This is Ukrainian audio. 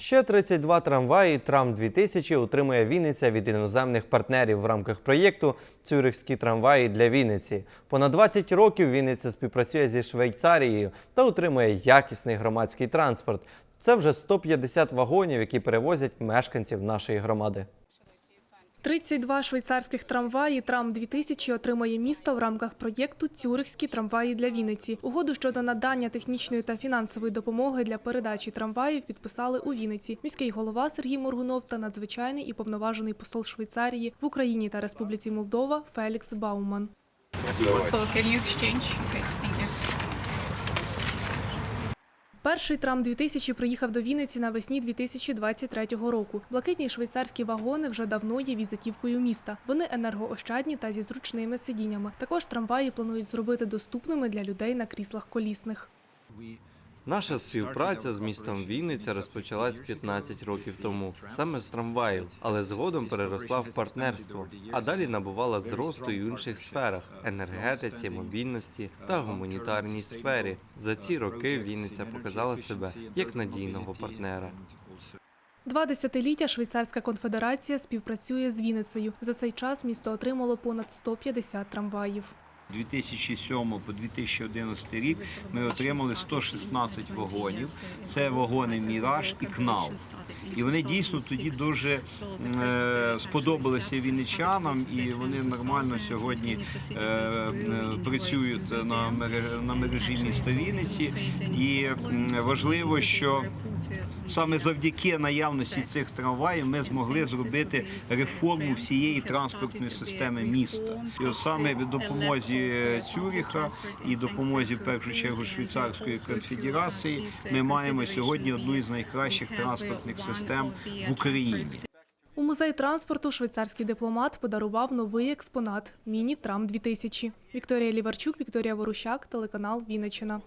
Ще 32 трамваї Трам 2000 отримує Вінниця від іноземних партнерів в рамках проєкту Цюрихські трамваї для Вінниці. Понад 20 років Вінниця співпрацює зі Швейцарією та отримує якісний громадський транспорт. Це вже 150 вагонів, які перевозять мешканців нашої громади. 32 швейцарських трамваї Трам 2000 отримає місто в рамках проєкту Цюрихські трамваї для Вінниці. Угоду щодо надання технічної та фінансової допомоги для передачі трамваїв підписали у Вінниці. Міський голова Сергій Моргунов та надзвичайний і повноважений посол Швейцарії в Україні та Республіці Молдова Фелікс Бауман. Перший трам 2000 приїхав до Вінниці навесні 2023 року. Блакитні швейцарські вагони вже давно є візитівкою міста. Вони енергоощадні та зі зручними сидіннями. Також трамваї планують зробити доступними для людей на кріслах колісних. Наша співпраця з містом Вінниця розпочалась 15 років тому, саме з трамваїв, але згодом переросла в партнерство, а далі набувала зросту і в інших сферах енергетиці, мобільності та гуманітарній сфері. За ці роки Вінниця показала себе як надійного партнера. Два десятиліття Швейцарська конфедерація співпрацює з Вінницею. За цей час місто отримало понад 150 трамваїв. 2007 по 2011 рік ми отримали 116 вагонів. Це вагони Міраж і КНАУ. І вони дійсно тоді дуже е, сподобалися вінничанам, і вони нормально сьогодні е, працюють на на мережі міста Вінниці. І важливо, що саме завдяки наявності цих трамваїв ми змогли зробити реформу всієї транспортної системи міста. І от саме від допомозі Цюріха і допомозі в першу чергу Швейцарської конфедерації ми маємо сьогодні одну із найкращих транспортних систем в Україні. У музей транспорту швейцарський дипломат подарував новий експонат міні Трам 2000 Вікторія Ліварчук, Вікторія Ворущак, телеканал Вінниччина.